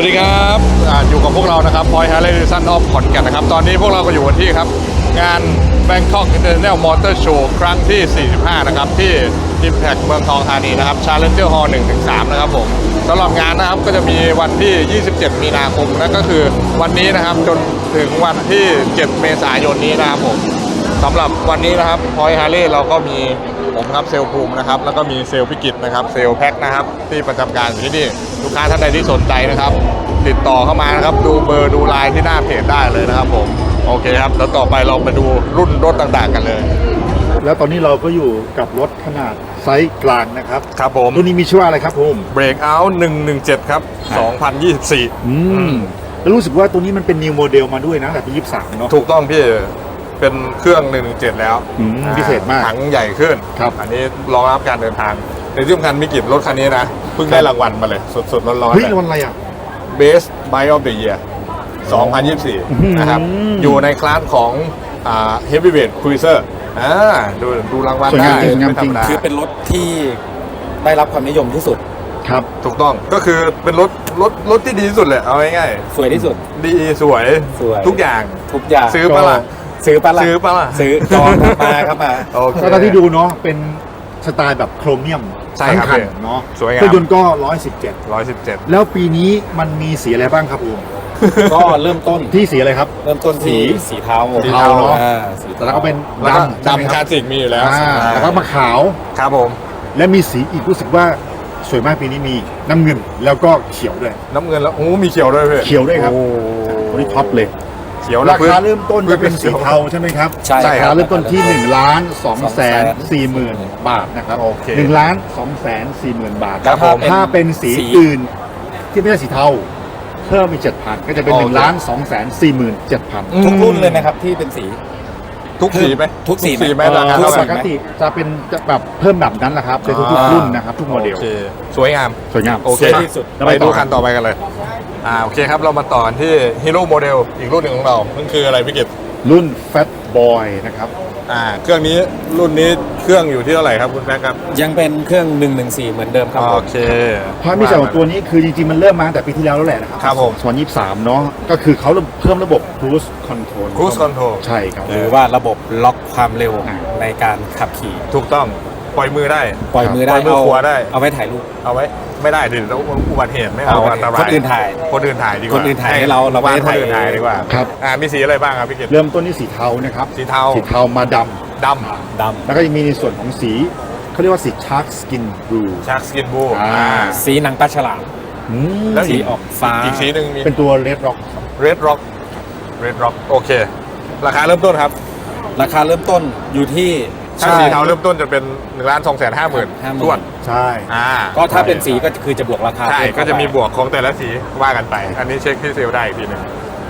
สวัสดีครับออยู่กับพวกเรานะครับพอยฮาร์เลย์ดิสันออฟขอนแก่นนะครับ ตอนนี้พวกเราก็อยู่กันที่ครับ งาน Bangkok International Motor Show ครั้งที่ 45 นะครับ ที่ Impact เมืองทองธานีนะครับ Challenger Hall 1-3 นะครับผมสำหรับงานนะครับก็จะมีวันที่ 27 มีนาคมนั่นก็คือวันนี้นะครับจนถึงวันที่ 7 เมษายนนี้นะครับผมสำหรับวันนี้นะครับพอยฮาร์เลย์เราก็มี ผมครับเซลลภูมินะครับแล้วก็มีเซลลพิกิจนะครับเซลลแพ็คนะครับที่ประจำการอยู่ที่นี่ลูกค้าท่านใดที่สนใจนะครับ ติดต่อเข้ามานะครับดูเบอร์ดูไลน์ที่หน้าเพจได้เลยนะครับผมโอเคครับแล้วต่อไปเราไปดูรุ่นรถต่างๆ กันเลย แล้วตอนนี้เราก็อยู่กับรถขนาดไซส์กลางนะครับครับผมรุ่นนี้มีชื่อว่าอะไรครับผม Breakout 117ครับ2024อืมแล้วรู้สึกว่าตัวนี้มันเป็นนิวโมเดลมาด้วยนะแต่ปี23เนาะถูกต้องพี่ เป็นเครื่อง 117 แล้วอืมอ่พิเศษมากถังใหญ่ขึ้นครับ อันนี้รองรับการเดินทางในที่สำคัญมีกิจรถคันนี้นะเพิ่งได้รางวัลมาเลยสดๆร้อนๆเฮ้ยเลยรางวัลอะไรอะ Best Bike of the Year 2024 นะครับ อืมอยู่ในคลาสของอ่า Heavyweight Cruiser อ่าดูดูรางวัลสวยได้งามจริง ไม่ธรรมดา คือเป็นรถที่ได้รับความนิยมที่สุด ครับ ถูกต้องก็คือเป็นรถรถรถที่ดีที่สุดเลยเอาง่ายสวยที่สุด ๆดีสวยสวย ทุกอย่าง ทุกอย่าง ซื้อปะล่ะ ซื้อปะล่ะซื้อปะล่ะซื้อจองครับมาครับมา โอเคก็ตอนที่ดูเนาะเป็นสไตล์แบบโครเมียมใช่ทั้งครับคันพี่เนาะสวยงาม เครื่องยนต์ก็ 117 117แล้วปีนี้มันมีสีอะไรบ้างครับผมก็เริ่มต้นที่สีอะไรครับ เริ่มต้นที่สีสีเทาสีเทาเนอะ อ่สีแล้วก็เป็นแล้วก็ดำใช่ไหมดำคคลารัสบสิกมีอยู่แล้ว อ่าแล้วก็มาขาว ครับผม และมีสีอีกรู้สึกว่าสวยมากปีนี้มีน้ำเงินแล้วก็เขียวด้วย น้ำเงินแล้วโอ้มีเขียวด้วยพี่เขียวด้วยครับ โอ้ตัวนี้ท็อปเลยเขียวราพื้คาเริ่มต้นจะเป็นสีเทาใช่ไหมครับใช่ใช่ราครัคาบเริ่มต้นที่1ล้าน2แสน4หมื่นบาทนะครับโอเค1ล้าน2แสน4หมื่นบาทครับผมถ้าเป็นสี อื่นที่ไม่ใช่สีเทาเพิ่มอีก7,000 ก็จะเป็นโอเค 1ล้าน2แสน4หมื่น7,000 ทุกรุ่นเลยไหมครับที่เป็นสี ทุกสีไหมทุกสีไหม ไหมราคาเอ่เท่าอไหปร่กติจะเป็นจะแบบเพิ่มแบบนั้นแหละครับในทุกอ่าๆรุ่นนะครับ ทุกโมเดล โอเคสวยงาม สวยงาม โอเคสวยที่สุดเราไปดูคันต่อไปกันเลย อ่าโอเคครับเรามาต่อกันที่ฮีโร่โมเดลอีกรุ่นหนึ่งของเรานั่นคืออะไรพี่กิตรุ่น Fat Boy นะครับ อ่า เครื่องนี้รุ่นนี้เครื่องอยู่ที่เท่าไหร่ครับคุณแม็กครับ ยังเป็นเครื่อง 114 เหมือนเดิมครับผมโอเค ความพิเศษของตัวนี้คือจริงๆ มันเริ่มมาตั้งแต่ปีที่แล้วแล้วแหละนะครัครับผมส่วน23เนาะก็คือเขาเพิ่มระบบ Cruise Control Cruise Control ใช่ครับ หรือว่าระบบล็อกความเร็วในการขับขี่ ถูกต้อง ปล่อยมือได้ ปล่อยมือได้ปล่อยมือเอาขวาได้ เอาไว้ถ่ายรูป เอาไว้ไม่ได้ดิแล้วอุบัติเหตุไม่เอาเอาไว้อันตรายคนอื่นถ่าย คนอื่นถ่ายดีกว่า คนอื่นถ่ายให้เราเราไม่บ้านได้คนถ่ายอื่นถ่ายดีกว่าครับอ่ามีสีอะไรบ้างครับพี่กิตเริ่มต้นที่สีเทานะครับ สีเทา สีเทามาดดดำ แล้วก็ยังมีในส่วนของสีเขาเรียกว่าสี Shark Skin Blue ำชาร์กสกินบูอ่าำสีหนังปลาฉลามอืมแล้วสีออกฟ้า อีกสีหนึ่งมีเป็นตัว Red Rock Red Rock Red Rock โอเค ราคาเริ่มต้นครับ ราคาเริ่มต้นอยู่ที่ ถ้าสีเทาเริ่มต้นจะเป็น1นึ่งล้านสองแสนห้าหมื่น50,000ส่วนใช่ อ่าก็ถ้าเป็นสีก็คือจะบวกราคาใช่เพิ่ก็จะมีเข้าไป บวกของแต่ละสีว่ากันไป อันนี้เช็คที่เซลลได้อีกทีหนึ่ง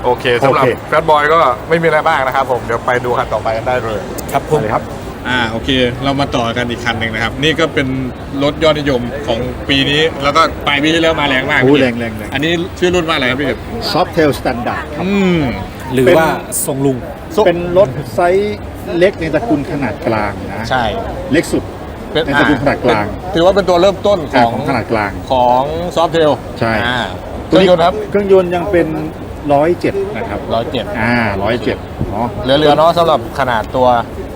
โอเคสำหรับโอเค แฟตบอยก็ไม่มีอะไรบ้างนะครับผมเดี๋ยวไปดูคันต่อไปกันได้เลย ครับผม เลยครับ อ่าโอเค เรามาต่อกันอีกคันหนึ่งนะครับ นี่ก็เป็นรถยอดนิยมของปีนี้แล้วก็ปลายปีที่แล้วมาแรงมากอู้พี่แรงแรงแรง อันนี้ชื่อรุ่นว่าอะไรครับพี่เอก Softail Standard ครับอืมหรือเป็นว่าทรงลุง เป็นรถไซส์ เล็กในตระกูลขนาดกลางนะใช่เล็กสุดเป็นในตระกูลขนาดกลางเป็นถือว่าเป็นตัวเริ่มต้นขอ่าองของขนาดกลางของซอฟเทลใช่เครื่องยนต์ครับเครื่องยนต์ยังเป็น107นะครับร้อยเจ็ดอ่า107เนาะเหลือๆเนาะสำหรับขนาดตัว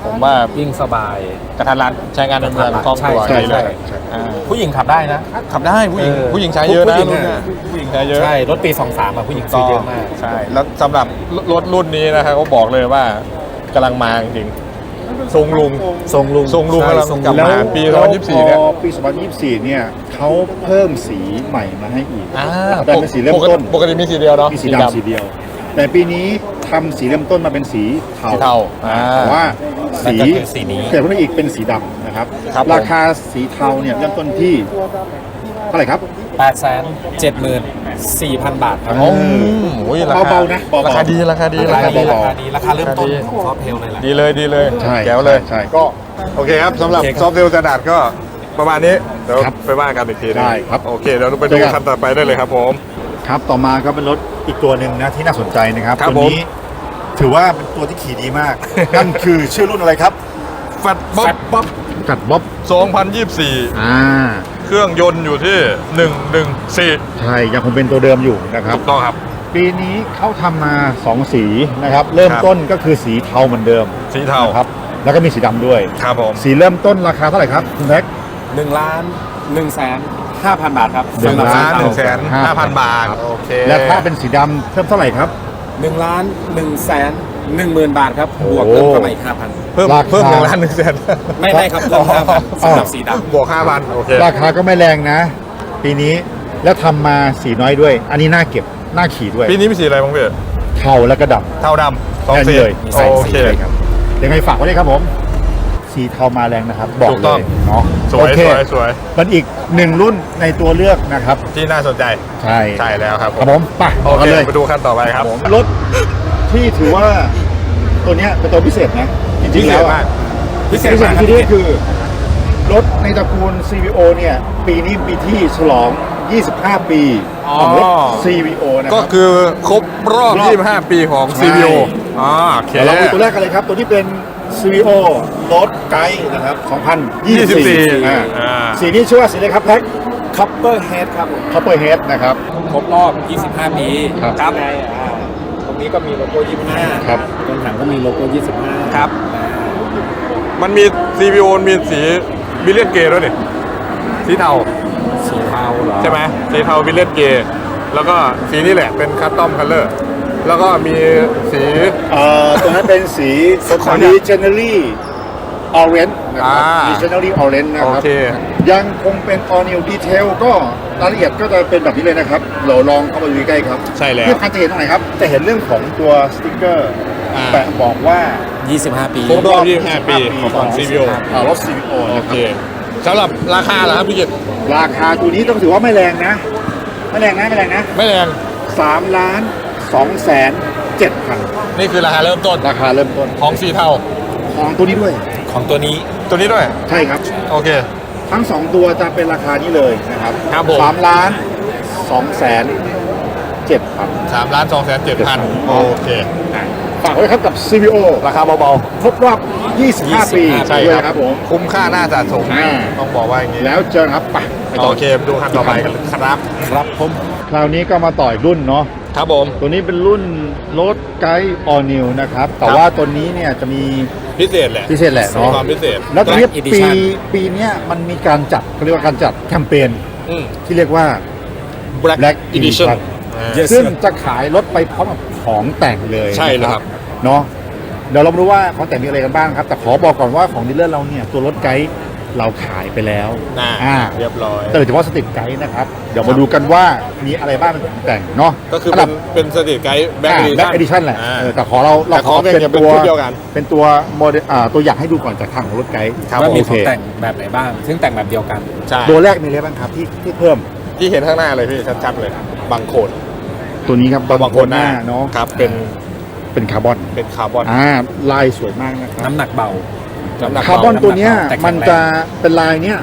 ผมว่ายิ่งสบายกระทันรัดใช้งานในเมืองคล่องตัวใช่ดีเลใช่ยใช่อ่าผู้หญิงขับได้นะ ขับได้ผู้หญิงเออผู้หญิงใช้เยอะนะผู้หญิงรุ่นอะเนี้ยผู้หญิงใช้เยอะใช่รถปี 23อะผู้หญิงซื้อเยอะมากใช่แล้วสำหรับรถรุ่นนี้นะครับเขาบอกเลยว่า กำลังมาจริงๆทรงลุง ทรงลุงทรงลุงใช่กำลังทรงกลับลุงมาปี2024 เนี่ย พอปี 2024 เนี่ยเขาเพิ่มสีใหม่มาให้อีกอ่าแต่เป็นสีเริ่มต้นปกติมีสีเดียวเนาะมีสีดำสีเดียว แต่ปีนี้ทำสีเริ่มต้นมาเป็นสีเทาสีเทาอ่า แต่ว่าสีมันก็คือสีนี้ เกิดขึ้นอีกเป็นสีดำนะครับ ครับผม ราคาสีเทาเนี่ยเริ่มต้นที่เท่าไหร่ครับ8 7 4 0 0 0 บาทครับ โอ้โหราคาเบาๆนะเบาๆ ราคาดีราคาดีราคาดีเบาราคาดีราคาเริ่มต้นราคาดีของท็อปเทลเลยแหละ ดีเลยดีเลยใช่แก้วเลย ใช่ก็ โอเคครับสำหรับโอเคครับ ซอฟต์เวลสแตนดาร์ดก็ประมาณนี้เดี๋ยวครับไปว่ากันอีกทีหนึงได้ครับโอเคเดี๋ยวเราไปดูเจอกัน คันต่อไปได้เลยครับผม ครับต่อมาก็เป็นรถอีกตัวหนึ่งนะที่น่าสนใจนะครับครับ ตัวนี้ถือว่าเป็นตัวที่ขี่ดีมาก นั่นคือชื่อรุ่นอะไรครับ แฟตบ๊อบ Fat Bob กัดบ๊อบ 2024 อ่า เครื่องยนต์อยู่ที่ 114 ใช่ยังคงเป็นตัวเดิมอยู่นะครับ ถูกต้องครับ ปีนี้เขาทำมา 2 สีนะครับ เริ่มครับ ต้นก็คือสีเทาเหมือนเดิมสีเทานะครับ แล้วก็มีสีดำด้วย ครับผม สีเริ่มต้นราคาเท่าไหร่ครับคุณแท็ก หนึ่งล้านหนึ่งแสนห้าพันบาทครับหนึ่งล้านหนึ่งแสนห้าพันบาท โอเคและถ้าเป็นสีดำเพิ่มเท่าไหร่ครับ หนึ่งล้านหนึ่งแสน หนึ่งหมื่นบาทครับบวกโอ้เพิ่มเข้ามาอีกห้าพันเพิ่มราคา เพิ่มหนึ่งล้านหนึ่งแสนไม่ได้ครับเพิ่มห้าพันสำหรับสีดำบวกห้าพันโอเคราคาก็ไม่แรงนะ ปีนี้แล้วทำมาสีน้อยด้วย อันนี้น่าเก็บน่าขี่ด้วยปีนี้มีสีอะไรบ้างพี่เทาและกระดับ เทาดำสองสีแค่นี้เลย มีสองโอสีเค เลยครับ ยังไงฝากไว้เลยครับผม สีเทามาแรงนะครับ บอกถูกเลต้อง ยเนาะสวยโอเคสวยสวยมันอีกหนึ่งรุ่นในตัวเลือกนะครับ ที่น่าสนใจใช่ใช่แล้วครับครับผมไปโอกัเคนเลยไปดูขั้นต่อไปครับผมรถ ที่ถือว่าตัวเนี้ยเป็นตัวพิเศษนะจพิริงๆเศแล้ษวมากพิเศษมากที่นี่คือ รถในตระกูล CVO เนี่ยปีนี้ปีที่ฉลอง 25 ปีของรถอ๋อ CVO นะคก็รับคือครบรอบรอบ 25 ปีของใช่ CVO อ่าโอเคเดี๋ยวเราดูตัวแรกกันเลยครับ ตัวนี้เป็น CVO รถไกด์นะครับ 2024 24อ่าอ่าสีนี้ชื่อว่าสีอะไรครับแพ็คคัพเปอร์เฮดครับผมคัพเปอร์เฮดนะครับ ครบรอบ 25 ปีครับในอ่าตรงนี้ก็มีโลโก้25ครับ ตรงถังก็มีโลโก้25ครับอ่ามันมี CVO มีสีบิลเลียนเกย์ด้วยนี่สีเทาสีเทาเหรอใช่ไหมสีเทาบิลเลียนเกย์แล้วก็สีนี้แหละเป็นคัสตอมคัลเลอร์แล้วก็มีสีเอ่อตัวนั้นเป็นสีขออนุญาต Generally Orange นะครับอ่า Generally Orange นะโอครับเค ยังคงเป็น All New Detail ก็รายละเอียดก็จะเป็นแบบนี้เลยนะครับเราลองเข้ามาดูใกล้ๆครับใช่แล้วที่พันจะเห็นตรงไหนครับ จะเห็นเรื่องของตัวสติ๊กเกอร์อ่า แปะบอกว่า 25 ปี ครบรอบ 25 ปีของ CVO อ่ารถ CVO โอนะคเครับสำหรับราคาเหรอครับพี่กิตราคาตัวนี้ต้องถือว่าไม่แรงนะ ไม่แรงนะไม่แรงนะไม่แรง3ล้าน2แสน7พันนี่คือราคาเริ่มต้นราคาเริ่มต้นของสีเทาของตัวนี้ด้วย ของตัวนี้ตัวนี้ด้วย ใช่ครับ โอเค ทั้ง 2 ตัวจะเป็นราคานี้เลยนะครับครับผม สามล้าน2แสน7พัน3ล้าน2แสน7พันโอเค ฝากไว้ครับกับ CVO ราคาเบา ครบรอบ 25 ปีๆใช่ด้วยครับครับผมคุ้มค่าน่าสะสม อ่า ต้องบอกว่าอย่างนี้แล้วเจอกันครับไปไปต่โอเคไปดูคันต่อไปกันเลยครับ ครับผม คราวนี้ก็มาต่อยรุ่นเนาะ ครับผม ตัวนี้เป็นรุ่นรถไกด์ออนิวนะครับ แต่ครับว่าตัวนี้เนี่ยจะมีพิเศษแหละพิเศษแหละมีเนาะความพิเศษแล้วตัวนี้ Black ปี Edition ปีเนี้ยมันมีการจัดเขาเรียกว่าการจัดแคมเปญอืม ที่เรียกว่า Black Black Edition Edition อ่า Yes ซึ่งจะขายรถไปพร้อมกับของแต่งเลยใช่เลยครับเนาะเดี๋ยวเรามาดูว่าของแต่งมีอะไรกันบ้างครับ แต่ขอบอกก่อนว่าของดีลเลอร์เราเนี่ยตัวรถไกด์ เราขายไปแล้วน่าอ่าเรียบร้อย แต่โดยเฉพาะสติกไกด์นะครับ เดี๋ยวมาดูกันว่ามีอะไรบ้างเป็นของแต่งเนาะก็คืออันเป็ดันบเป็นสตรีทไกด์แบ็กแบ็กเอดิชั่นแหละอ่าเออแต่ขอเราเราแต่ขอเป็นเป็นชุดเดียวกัน เป็นตัวโมเดลอ่าตัวอย่างให้ดูก่อนจากทางของรถไกด์ครับว่ามีโอขเคองแต่งแบบไหนบ้าง ซึ่งแต่งแบบเดียวกันใช่ตัวแรกมีอะไรบ้างครับที่ที่เพิ่มที่เห็นข้างหน้าเลยพี่ชัดๆเลยบางโคนตัวนี้ครับตัวบางโคนหน้าเนาะครับเป็นเป็นคาร์บอนเป็นคาร์บอนอ่าลายสวยมากนะครับน้ำหนักเบา น้ำหนักคาร์บอนเบาตัวเนี้ยแต่แข็งแรงมันจะเป็นลายเนี้ย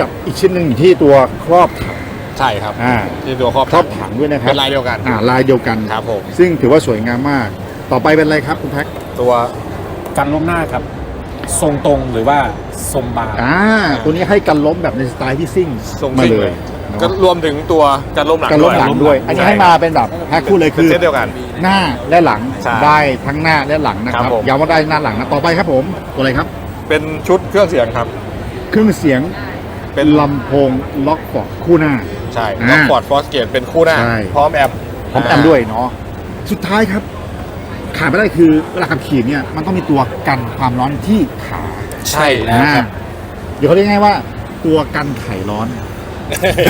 กับอีกชิ้นหนึ่งอยู่ที่ตัวครอบถังใช่ครับอ่าที่ตัวครอบครอบถังด้วยนะครับเป็นลายเดียวกัน อ่าลายเดียวกันครับผม ซึ่งถือว่าสวยงามมาก ต่อไปเป็นอะไรครับคุณแพ็คตัวกันล้มหน้าครับ ทรงตรงหรือว่าทรงบาร์อ่าตัวนี้ให้กันล้มแบบในสไตล์ที่ซิ่งทรงมาซิ่งเลเลย ยเนอะก็รวมถึงตัวการล้มหลังกันล้มหลังด้วย อันนี้ให้มาเป็นแบบแพ็คคู่เลยเป็คืนอเซตเดียวกัน หน้าและหลังใช่ได้ทั้งหน้าและหลังนะคครัรับบผม ย้ำว่าได้หน้าหลังนะต่อไปครับผมตัวอะไรครับ เป็นชุดเครื่องเสียงครับ เครื่องเสียงเป็นลำโพงล็อกฟอร์ดคู่หน้า ใช่อ่าแล้วฟอร์ดฟอสเกตเป็นคู่หน้า ใช่ พร้อมแอมพร้อมแอมด้วยเนาะสุดท้ายครับ ขาดไม่ได้คือเวลาขับขี่เนี่ยมันต้องมีตัวกันความร้อนที่ขาใช่แล้วอ่าครับเดี๋ยวเขาเรียกง่ายๆว่าตัวกันไขร้อน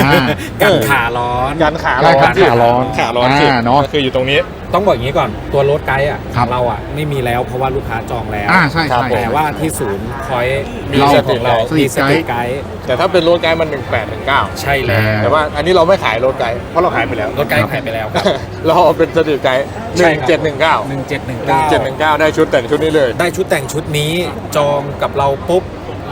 อ่า กันขาร้อน การขาร้ร้ออนนขาร้อนขาร้อนสิอ่าเนอะ ก็คืออยู่ตรงนี้ ต้องบอกอย่างนี้ก่อนตัวรถไกด์อะครับเราอะไม่มีแล้วเพราะว่าลูกค้าจองแล้ว อ่าใช่ครับใช่ผมแต่ว่าที่ศูนย์คอยมีเราสขติองเราสติมีสติไกด์ไกด์แต่ถ้าเป็นรถไกด์มัน 18 19 ใช่แล้วแต่ว่าอันนี้เราไม่ขายรถไกด์เพราะเราขายไปแล้ว รถไกด์ขายไปแล้วครับ เราเอาเป็นสตรีทไกด์ใช่ครับ 1719หนึ่งเจ็ดหนึ่งเก้า1719 ได้ชุดแต่งชุดนี้เลย ได้ชุดแต่งชุดนี้จองกับเราปุ๊บ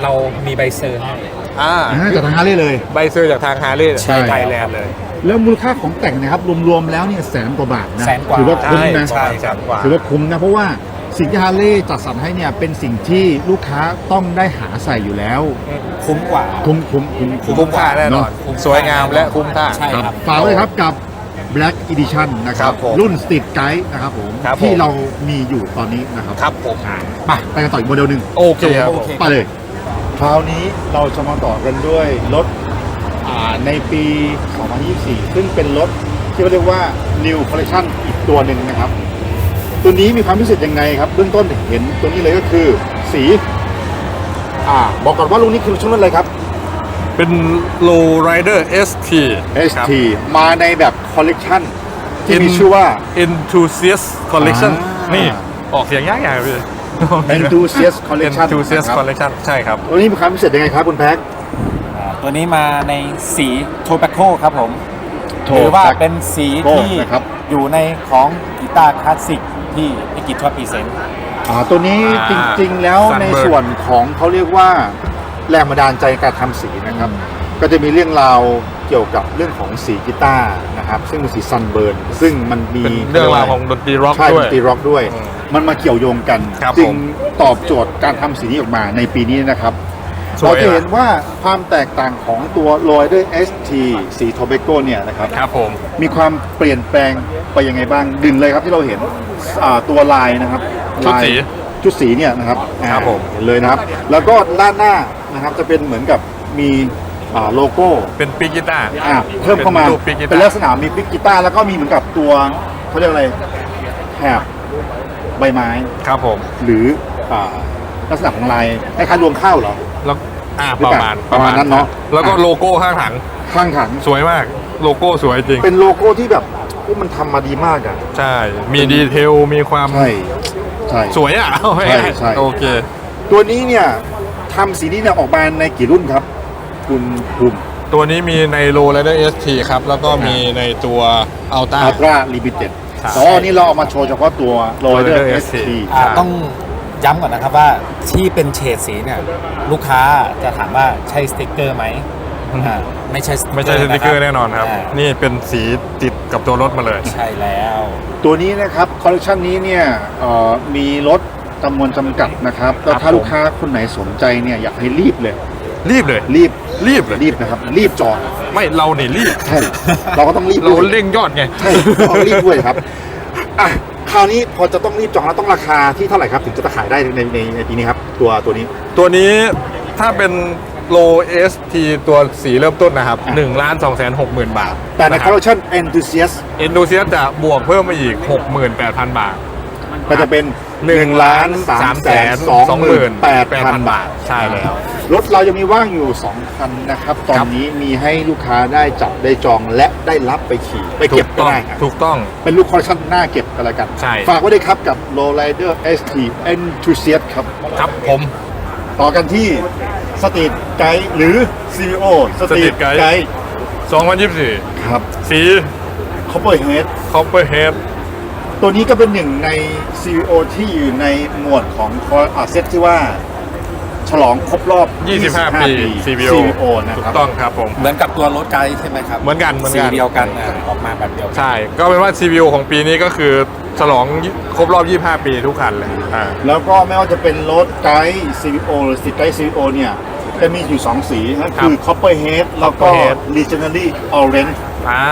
เรามีใบเซอร์ให้ อ่าอ่าจากทางฮาร์เลย์เลย ใบเซอร์จากทางฮาร์เลย์ใช่ ไทยแลนด์เลย แล้วมูลค่าของแต่งนะครับรวมๆแล้วเนี่ยแสนกว่าบาทนะแสนกว่า ถือว่าคุ้มนะใช่ใช่ครับกว่า ถือว่าคุ้มนะเพราะว่าสิ่งที่ฮาร์เลย์จัดสรรให้เนี่ยเป็นสิ่งที่ลูกค้าต้องได้หาใส่อยู่แล้ว คุ้มกว่า คุ้มคุ้มคุ้ม คุ้มค่าแน่นอนเะสวยงามและคุ้มค่า ใช่ครับฝากไว้เลยครับกับ Black Edition นะครับครับผมรุ่น Street Guide นะครับผม ครับผมที่เรามีอยู่ตอนนี้นะครับครับผม อ่าไปไปกันต่ออีกโมเดลหนึ่งโอเคครับโอเคไปเลย คราวนี้เราจะมาต่อกันด้วยรถอ่าในปี 2024 ซึ่งเป็นรถที่เรียกว่า New Collection อีกตัวหนึ่งนะครับ ตัวนี้มีความพิเศษยังไงครับ เบื้องต้นเห็นตัวนี้เลยก็คือสีอ่าบอกก่อนว่ารุ่นนี้คือชุดอะไรครับ เป็น Low Rider ST ครับ ST มาในแบบคอลเลกชันที่มี In- ชื่อว่า Enthusiast Collection อ่านี่นี่ออกเสียงยากๆพี่ Enthusiast Collection Enthusiast นะครับ Collection ใช่ครับ ตัวนี้มีความพิเศษยังไงครับคุณแพ็คอ่าตัวนี้มาในสีโท b บ c โ o ครับผม Tobacco ถือว่าเป็นสีที่นะครับ อยู่ในของกีตาร์คลาสสิกที่พี่กิจชอบพรีเซนต์ อ่าตัวนี้อ่าจริงๆแล้ว Sunburn ในส่วนของเขาเรียกว่าแรงบันดาลใจการทำสีนะครับ ก็จะมีเรื่องราวเกี่ยวกับเรื่องของสีกีตาร์นะครับ ซึ่งเป็นสีซันเบิร์นซึ่งมันมีเป็นเรื่องราวของดนตรีร็อกใช่ด้ดวยนตรีร็อกด้วย อืม มันมาเกี่ยวโยงกันครับจึผงมตอบโจทย์การทำสีนี้ออกมาในปีนี้นะครับ สวยเราจะอะเห็นว่าความแตกต่างของตัว l o y d e r ST สีโทเบโกเนี่ยนะครับ ครับผม มีความเปลี่ยนแปลงไปยังไงบ้างดึงเลยครับที่เราเห็นอ่าตัวลายนะครับชุดสีลายชุดสีเนี่ยนะครับครับผมเห็นเลยนะครับ แล้วก็ด้านหน้านะครับจะเป็นเหมือนกับมีอ่าโลโก้เป็นปีกกีตาร์อ่าเพิ่มเข้ามาเป็นรูปปิกกีตาร์เป็นลักษณะมีปิกกีตาร์แล้วก็มีเหมือนกับตัวเขาเรียกอะไรแถบ ใบไม้ ครับผมหรืออ่าลักษณะของลายคล้ายๆรวงข้าวเหรอ แล้วอ่าหรือประเปล่ามาณประมาณนั้นเนอะ แล้วก็โลโก้ข้างถังข้างถัง สวยมากโลโก้สวยจริง เป็นโลโก้ที่แบบโอ้มันทำมาดีมากอะใช่ มีดีเทลมีความใช่ใช่ สวยอะเอาให้ใช่ใช่ โอเค ตัวนี้เนี่ยทำสีนี้เนี่ยออกมาในกี่รุ่นครับ คุณภูมิตัวนี้มีในโลและได้ ST ครับ แล้วก็มีในตัวอัลต้าอัลตร้าลิมิเต็ด ใช่อ๋อนี่เราเอามาโชว์เฉพาะตัวโรยเดอ Raider ร์เอส ST ทีอ่าต้องย้ำก่อนนะครับว่าที่เป็นเฉดสีเนี่ยลูกค้าจะถามว่าใช่สติ๊กเกอร์ไหมอ่าไม่ใช่สติ๊กเกอร์ไม่ใช่สติกเกอร์แน่นอนครับานี่เป็นสีติดกับตัวรถมาเลย ใช่แล้วตัวนี้นะครับคอลเลคชันนี้เนี่ยเอ่อมีรถจำนวนจำกัดนะครับแล้วถ้าผม ลูกค้าคนไหนสนใจเนี่ยอยากให้รีบเลย รีบเลย รีบ รีบเลย รีบนะครับรีบจองไม่เราเนี่ยรีบ ใช่เราก็ต้องรีบเราด้วยเร่งยอดไง ใช่ต้องรีบด้วยครับอะคราวนี้พอจะต้องรีบจองแล้วต้องราคาที่เท่าไหร่ครับ ถึงจะขายได้ในในในปีนี้ครับ ตัวตัวนี้ ตัวนี้ถ้าเป็นโล ST ตัวสีเริ่มต้นนะครับ1ล้าน2แสน6หมื่นบาทแต่ในคอลเลคชัน enthusiast เอ็นดูเซียจะบวกเพิ่มมาอีก 68,000 บาท ก็จะเป็น1ล้าน3แสน2หมื่น8,000บาทใช่แล้วรถเรายังมีว่างอยู่2คันนะครับ ตอนนี้มีให้ลูกค้าได้จับได้จองและได้รับไปขี่ไปเก็บก็ได้ครับถูกต้องเป็นลูกคอลเลคชันหน้าเก็บกันแล้วกัน ใช่ ฝากไว้ด้วยครับกับ Lowrider ST Enthusiast ครับ ครับผม ต่อกันที่สต e ทไกด์หรือ CEO สต e ท Street Guide ไกด์2024 ครับ สี Copperhead Copperhead ตัวนี้ก็เป็นหนึ่งใน CEO ที่อยู่ในหมวดของเซตที่ว่า ฉลองครบรอบ 25 ปี CVO CVO นะถูครักบต้องครับผม เหมือนกับตัวรถไกด์ใช่ไหมครับเหมือนกันเหมือนสีกันเดียวกันอ่าออกมาแบบเดียวกันใช่ ก็เป็นว่า CVO ของปีนี้ก็คือฉลองครบรอบ 25 ปีทุกคันเลยอ่า แล้วก็ไม่ว่าจะเป็นรถไกด์ CVO หรือสตรีทไกด์ CVO เนี่ยจะมีอยู่ 2 สีนั่นคือ Copperhead แล้วก็ Copperhead Legendary Orange อ่า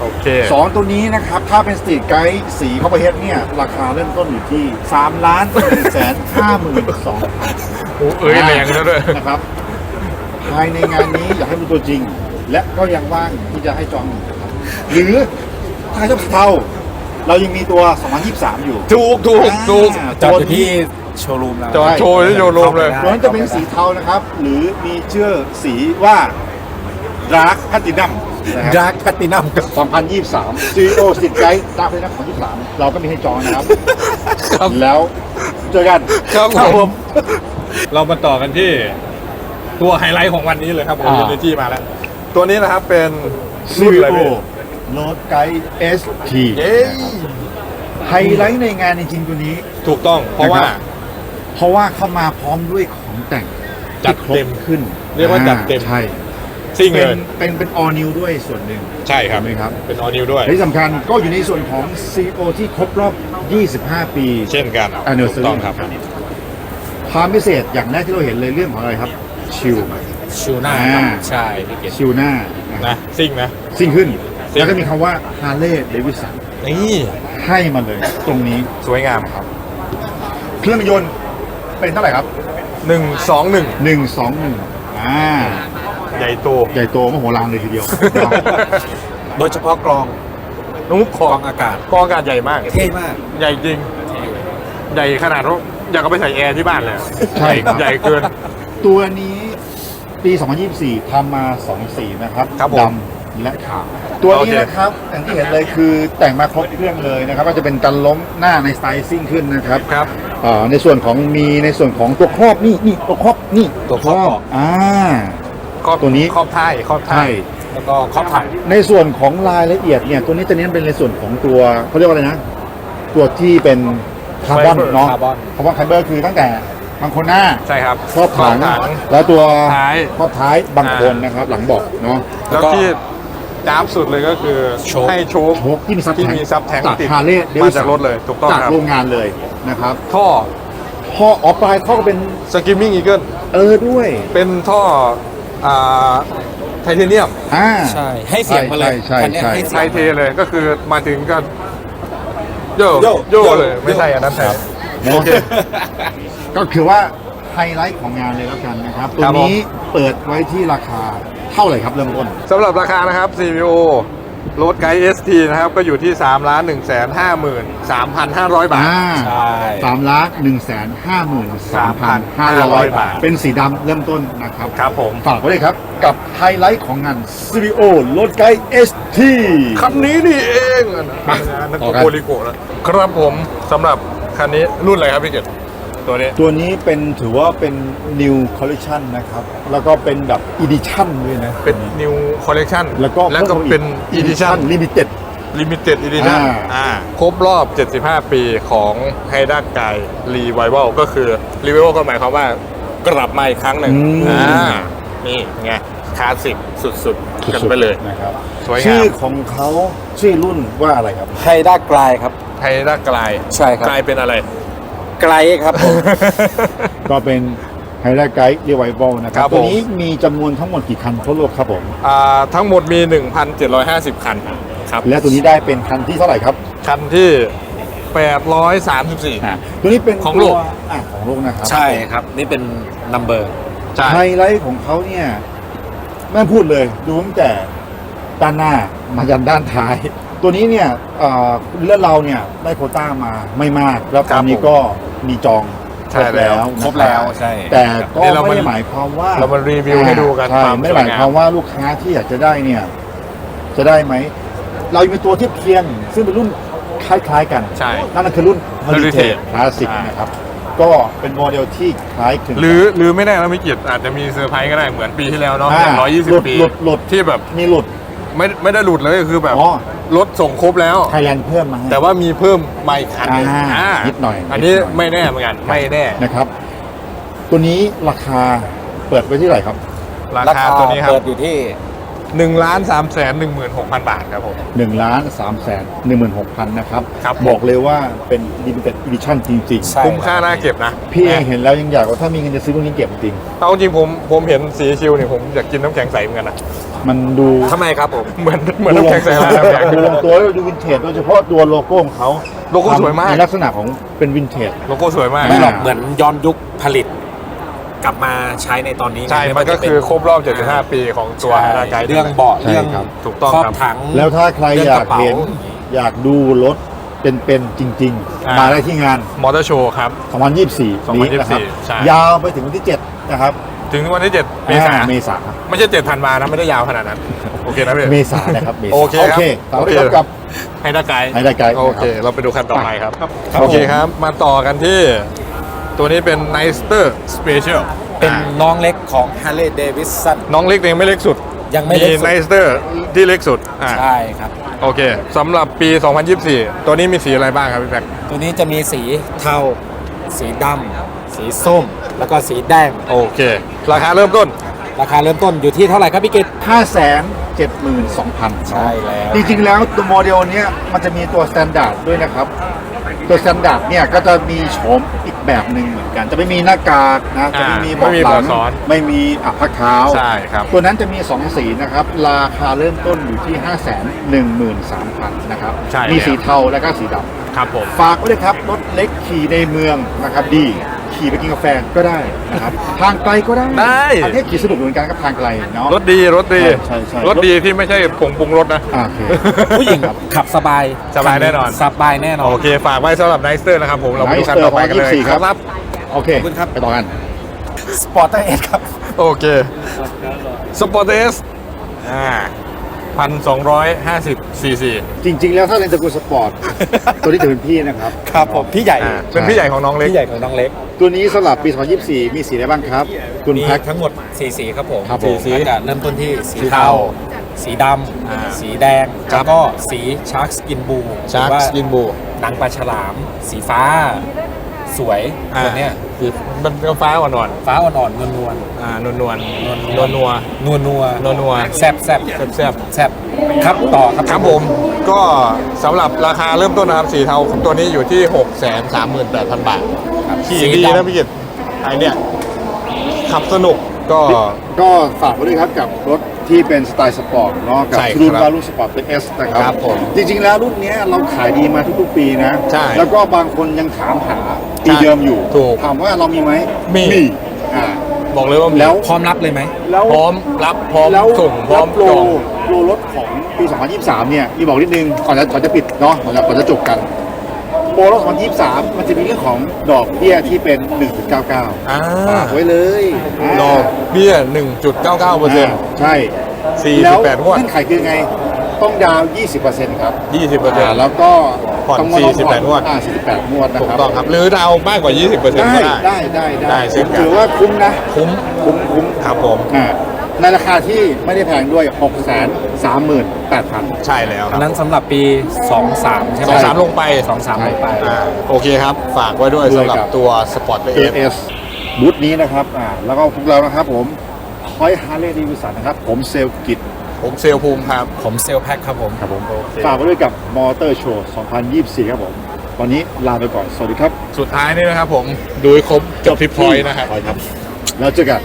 โอเคสองตัวนี้นะครับ ถ้าเป็นสตรีทไกด์สี Copperhead เนี่ย ราคาเริ่มต้นอยู่ที่3ล้าน1แสน5หมื่น2โอ้เอ้ยแรงซะด้วยนะครับภายในงานนี้อยากให้ดูตัวจริง และก็ยังว่างที่จะให้จองอยู่นะครับหรือถ้าชอบเทาเรายังมีตัว 2023 อยู่ ถูกถูกถูกอ่าจอดตัวอยู่ที่นี้โชว์รูมแล้วจอดโชว์ที่โชว์รูมเลยตัวนั้นจะเป็นสีเทานะครับ หรือมีชื่อสีว่า Dark Platinum นะครับดาร์กแพตตินัม2023 CEO สตรีทไกด์ Dark Platinum 2023 เราก็มีให้จองนะครับ ครับแล้วเจอกัน ครับผม เรามาต่อกันที่ตัวไฮไลท์ของวันนี้เลยครับผมอ่ายูนิจีมาแล้ว ตัวนี้นะครับเป็นรุ่นอะไร CEO พี่ Road Guide ST เย้ไฮไลท์ในงานจริงๆตัวนี้ ถูกต้องเพราะว่า นะครับ เพราะว่าเข้ามาพร้อมด้วยของแต่งจัดที่ครบเต็มขึ้นเรียกว่าจัดเต็มใช่ ซิ่งเลยเป็นเป็นเป็น all new ด้วยส่วนหนึ่ง ใช่ครับเห็นไหมครับ เป็นออนิวด้วย และที่สำคัญก็อยู่ในส่วนของ CO ที่ครบรอบ 25 ปี เช่นกัน anniversary ถูกต้องครับ ความพิเศษอย่างแรกที่เราเห็นเลยเรื่องของอะไรครับ ชิล ชิวหน้าอ่าครับใช่พี่เกศชิลหน้านะนะซิ่งนะซิ่งขึ้น ซิ่ง แล้วก็มีคำว่า Harley Davidson นี่ให้มาเลยตรงนี้สวยงามครับ เครื่องยนต์เป็นเท่าไหร่ครับหนึ่งสองหนึ่ง121อ่า ใหญ่โต ใหญ่โตมโหฬารเลยทีเดียว โดยเฉพาะกรองนุ๊กขกรอองงอากาศกองอากาศใหญ่มาก เท่มาก ใหญ่จริง ใหญ่ขนาดว่าอยากเอาไปใส่แอร์ที่บ้านเลยใช่ครับ ใหญ่เกิน ตัวนี้ปี 2024ทำมา2สีนะครับครับผมดำและขาวตัวโอนี้เค นะครับอย่างที่เห็นเลยคือแต่งมาครบเครื่องเลยนะครับก็จะเป็นกันล้มหน้าในสไตล์ซิ่งขึ้นนะครับครับอ่าในส่วนของมีในส่วนของตัวครอบนี่นี่ตัวครอบนี่ตัวครอบ อ่า ครอบตัวนี้ ครอบท้ายครอบท้าใช่ยแล้วก็ครอบถังในส่วนของรายละเอียดเนี่ยตัวนี้จะเน้นเป็นในส่วนของตัวเขาเรียกว่าอะไรนะ ตัวที่เป็นคาร์บอน Fiber เนาะคาร์บอนคาร์บอนไฟเบอร์คือตั้งแต่บางคนหน้าใช่ครับครอบถังครอบถังแล้วตัวท้ายครอบท้ายบางคนนะครับ หลังเบอกเนาะแล้วที่จ้าบสุดเลยก็คือโชคให้โชคโชคที่มีซับที่แทงมีซับแทงจากติดฮาร์เลย์มาจากรถเลยถูกต้องจากครับโรงงานเลยนะครับ ท่อท่อออฟปลายท่อก็เป็นสกิมมิ่งอีเกิลเออด้วย เป็นท่ออ่า ไทเทเนียมอ่า ใช่ ให้เสียงมาเลยใช่ใช่คันเนี้ยใช่ให้ไทเสียงเทเลยก็คือมาถึงก็โยโยโยโยเลย ไม่ใช่อันนั้นแท้ครับโอเค ก็คือว่าไฮไลท์ของงานเลยแล้วกันนะครับคตัวรับผม นี้เปิดไว้ที่ราคาเท่าไหร่ครับเริ่มต้น สำหรับราคานะครับ CVO รถไกด์ ST นะครับ ก็อยู่ที่3ล้าน1 5 3 3,500บาท อ่า ใช่ สามล้านหนึ่งแสนห้าหมื่นสามพันห้าร้อยบาท เป็นสีดำเริ่มต้นนะครับ ครับผมฝากไว้เลยครับ กับไฮไลท์ของงาน CVO รถไกด์ ST คันนี้นี่เองอันนั้นต่อกันโกโริโกะนะครับผมสำหรับคันนี้รุ่นอะไรครับพี่เกด ตัวนี้ ตัวนี้เป็นถือว่าเป็น new collection นะครับ แล้วก็เป็นแบบ edition ด้วยนะเป็น New Collection แล้วก็แล้วก็เป็น Edition limited Limited Edition อ่าอ่าครบรอบ 75 ปีของไฮด้ากายรีไว a l ก็คือรีไว a l ก็หมายความว่ากลับมาอีกครั้งหนึ่งอืมอ่านี่ไงคลาสสิกสุดๆกันไปเลยนะครับสวยงามชื่อของเขาชื่อรุ่นว่าอะไรครับไฮด้ากลายครับไฮด้ากลายใช่ครับกลายเป็นอะไร ไกลครับผม ก็เป็นไฮไลท์ไกด์รีไวเบิลนะคครัรับบตัวผมนี้มีจำนวนทั้งหมดกี่คันทั่วโลกครับผม อ่าทั้งหมดมี 1,750 คันครับและตัวนี้ได้เป็นคันที่เท่าไหร่ครับคันที่ 834 อ่าตัวนี้เป็นของโลก ตัวอะของโลกนะครับใช่ครับ นี่เป็นนัมเบอร์ใช่ ไฮไลท์ของเขาเนี่ยไม่พูดเลย ดูตั้งแต่ด้านหน้ามายันด้านท้าย ตัวนี้เนี่ยเอ่อเลือดเราเนี่ยได้โควต้ามาไม่มาก แล้วตอนนี้ก็มีจองใช่แล้วครบแล้วใช่ แต่ก็นี่เราไม่มาได้หมายความว่าเรามารีวิวให้ดูกันใช่ความไม่ได้หมายความว่าลูกค้าที่อยากจะได้เนี่ยจะได้ไหม เรามีตัวเทียบเคียง ซึ่งเป็นรุ่นคล้ายๆกัน ใช่ นั่นคือรุ่น Heritage Heritage Classic อ่านนะครับ ก็เป็นโมเดลที่คล้ายคลึงกันหรือหรือไม่แน่นะไม่เกียรติอาจจะมีเซอร์ไพรส์ก็ได้เหมือนปีที่แล้วเนาะอ่าร้อยยี่สิหบลุดปีหลุดหลุดที่แบบมีหลุด ไม่ไม่ได้หลุดเลยคือแบบอ๋อ รถส่งครบแล้ว ไทยแลนด์เพิ่มมาให้ แต่ว่ามีเพิ่มไม่คันหนึ่งอ่าอ่านิดหน่อยอันนี้นิดหน่อย ไม่แน่เหมือนกันไม่แน่นะครับ ตัวนี้ราคาเปิดไว้ที่เท่าไหร่ครับ ราคาตัวนี้ครัเปิบดอยู่ที่ หนึ่งล้านสามแสนหนึ่งหมื่นหกพันบาทครับผม 1ล้าน3แสน16,000นะครับ ครับ บอกเลยว่าเป็น limited edition จริงใช่ คุ้มค่าน่าเก็บนะๆ พี่เองเห็นแล้วยังอยากว่าถ้ามีเงินจะซื้อรุ่นนี้เก็บจริงเอาจริงผมผมเห็นสีคิวเนี่ยผมอยากกินน้ำแข็งใสเหมือนกันนะมันดูทำไมครับผมเหมือนเหมือนน้ำแข็งใสร้านน้ำแข็ง ดูลงตัวแล้วดูวินเทจโดยเฉพาะตัวโลโก้ของเขาโลโก้สวยมาก ในลักษณะของเป็นวินเทจ โลโก้สวยมาก ไม่หรอกเหมือนย้อนยุคผลิต กลับมาใช้ในตอนนี้ไงใช่ มันก็คือครบรอบ 75 ปีของตัวใช่ฮาไกด์เรื่องเบาะใช่เรื่องครับถูกต้องครอบครับถังแล้วถ้าใครเรื่อองยากกระเป๋าเห็นอยากดูรถเป็นๆจริงอ่าๆมาได้ที่งานมอเตอร์โชว์ครับ2024นี้นะครับ2024ใช่ยาวไปถึงวันที่ 7 นะครับ ถึงวันที่ 7 เมษาอ่เมษาไม่ใช่7ธันวานะ ไม่ได้ยาวขนาดนั้น โอเคนะพี่เมษานะครับเมษาโอเคครับต่อไปโอเคครับกับให้ได้ไกด์ให้ได้ไกด์โอเค เราไปดูคันต่อไปครับครับโอเคผมครับ มาต่อกันที่ ตัวนี้เป็น n i s t e r Special เป็นน้องเล็กของ Harley Davidson น้องเล็กเองไม่เล็กสุดยังไม่เล็กสุด n i s t e r ที่เล็กสุดอ่าใช่ครับ โอเคสำหรับปี 2024 ตัวนี้มีสีอะไรบ้างครับพี่แพ็คตัวนี้จะมีสีเทา สีดำสีส้ม แล้วก็สีแดง โอเค ราคาเริ่มต้น ราคาเริ่มต้นอยู่ที่เท่าไหร่ครับพี่กิต572,000 ใช่แล้ว จริงๆแล้วตัวโมเดลเนี้ยมันจะมีตัวสแตนดาร์ดด้วยนะครับ ตัวสแตนดาร์ดเนี่ยก็จะมีโฉมอีกแบบหนึ่งเหมือนกัน จะไม่มีหน้ากากนะจะไม่มีอ่าไม่มีเบาะหลังเบาะซ้อนไม่มีอับพักเท้าใช่ครับตัวนั้นจะมี 2 สีนะครับ ราคาเริ่มต้นอยู่ที่ 5 1 3 0 0 0นะครับใช่มีแล้วสีเทาและก็สีดำครับผมฝากไว้เลยครับรถเล็กขี่ในเมืองนะครับดี ขี่ไปกินกาแฟก็ได้นะครับ ทางไกลก็ได้ได้ อันนี้ขี่สนุกเหมือนกันครับทางไกลเนาะ รถดีรถดีใช่ใช่รถดีที่ไม่ใช่ผงปรุงรถนะ อ่าโอเคผู้หญิงขับสบายสบายแน่นอน สบายแน่นอนโอเค ฝากไว้สำหรับไนสเตอร์นะครับผมเราไปดูคันต่อไปกันเลยครับ โอเคขอบคุณครับไปต่อกัน สปอร์ตเอสครับ โอเคสปอร์ตเอสอ่า พันสองร้อยห้าสิบซีซี จริง ๆ แล้วถ้าเป็นตระกูลสปอร์ต ตัวนี้จะเป็นพี่นะครับ ครับผมพี่ใหญ่อ่า เป็นพี่ใหญ่ของน้องเล็ก พี่ใหญ่ของน้องเล็กตัวนี้สำหรับปี 2024 มีสีอะไรบ้างครับ คุณมีแพ็ค ทั้งหมดสีสีครับผมครับผมสีก็จะเริ่มต้นที่สีสีเทาเทา สีดอ่าำสีแดงครัแล้บวก็สีชาร์กสกินบูชาร์กสกินบู หนังปลาฉลาม สีฟ้า สวยตัวเนี้ย คือมันเป็นฟ้าอ่อนฟ้าอ่อนๆนวลนวลๆอ่านวลนวลๆนวลนัวนัวนัวนัวนัวแซ่บแซ่บแซ่บแซ่บครับต่อครับครับผมก็สำหรับราคาเริ่มต้นนะครับสีเทาตัวนี้อยู่ที่ 6 3 8 0 0 0 บาทครับขี่สีดีนะดำพี่กิตไอเนี่ยขับสนุกก็ก็ฝากไว้ด้วยครับกับรถ ที่เป็นสไตล์สปอร์ตเนาะกับใช่ครับรุ่นว่ารุ่นสปอร์ตเป็น S นะครับครับผมจริงๆแล้วรุ่นเนี้ยเราขายดีมาทุกๆปีนะใช่แล้วก็บางคนยังถามหาปีเดิมอยู่ถูกถามว่าเรามีไหมมี อ่า บอกเลยว่ามีแล้ว พร้อมรับเลยไหม แล้ว พร้อมรับพร้อมแล้วส่งพร้อมแล้วโปรจองโปรรถของปี 2023 เนี่ยมีบอกนิดนึงก่อนจะก่อนจะปิดเนาะก่อนจะก่อนจะจบกันโปรรถ2023 มันจะมีเรื่องของดอกเบี้ยที่เป็น 1.99อ่า ฝากไว้เลยาดอกเบี้ย 1.99เปอร์เซ็นต์ใช่แล้ว48งวดเงื่อนไขคือไง ต้องดาวน์20%ครับ20เปอร์เซ็นอ่าต์แล้วก็ผ่อนต้องมา48งวด อ่า48งวดนะถูกครับต้องครับ หรือดาวมากกว่า 20เปอร์เซ็นต์ได้ก็ได้ ได้ได้ได้เช่นกัน ถือว่าคุ้มนะ คุ้ม คุ้มคุ้มครับผม อ่า ในราคาที่ไม่ได้แพงด้วย 6 3 8 0 0 0 ใช่แล้วคอัรันบนั้นสำหรับปี 23 ใช่ไหมสองสามลงไปสองสามลงไป อ่าโอเคครับ ฝากไว้ด้วยด้วยสำหรับครับ ตัวสปอร์ตเอส AS บูธนี้นะครับอ่าแล้วก็พวกเรานะครับผมพอยฮาร์เลย์ดีวิสันนะครับ ผมเซลลกิจผมเซลลภูมิครับ ผมเซลลแพ็คครับผม ครับผมฝากไว้ด้วยกับมอเตอร์โชว์ 2024 ครับผม วันนี้ลาไปก่อน สวัสดีครับสุดท้ายนี่นะครับผม ดูให้ครบจบที่พอยต์นะครับพอยต์ครับ แล้วเจอกัน